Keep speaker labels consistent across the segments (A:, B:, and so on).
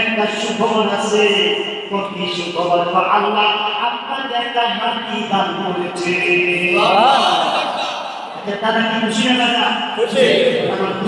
A: একটা সুখবর আছে কি সুখবর আল্লাহ আপনাকে একটা হাতি দান করেছে তারা কি খুশি না দাদা খুশি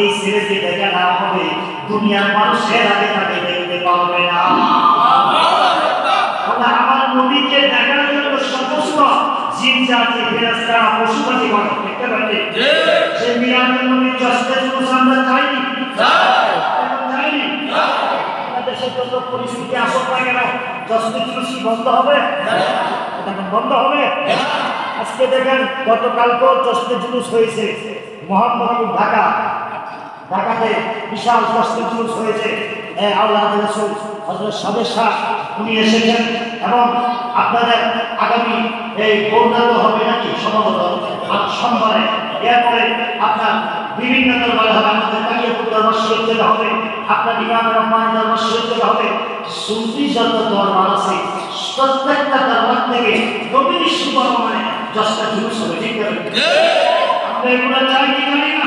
A: এই ছেলেকে দেখা না হবে। দুনিয়ার মানুষের আগে তাকে দেখতে পারবে না। আমার নবীকে দেখার জন্য সমস্ত জিন জাতি ফেরেস্তা পশু পাখি মানুষ দেখতে পাচ্ছে সে মিলাদের নবীর জস্তের কোনো আমরা চাইনি চাইনি আমাদের দেশের জন্য পরিস্থিতি না কেন বন্ধ হবে? বন্ধ হবে? আজকে দেখেন গতকালকেও জুলুস হয়েছে। মোহাম্মদপুর ঢাকা। ঢাকাতে বিশাল জস্তে জুলুস হয়েছে। আল্লাহ রসুল হজরত সাবের শাহ, উনি এসেছেন এবং আপনাদের আগামী এই গৌরাঙ্গ হবে নাকি সম্ভবত আজ সোমবারে। এরপরে আপনার বিভিন্ন দরবার হবে, আমাদের কালিয়াপুর দরবার থেকে হবে, আপনার ইমাম রহমান দরবার থেকে হবে, সুফি যত দরবার আছে, প্রত্যেকটা দরবার থেকে নবীন সুবর্ণমানে দশটা জুলুস হবে, ঠিক আছে আমরা এগুলো চাই কি জানি না।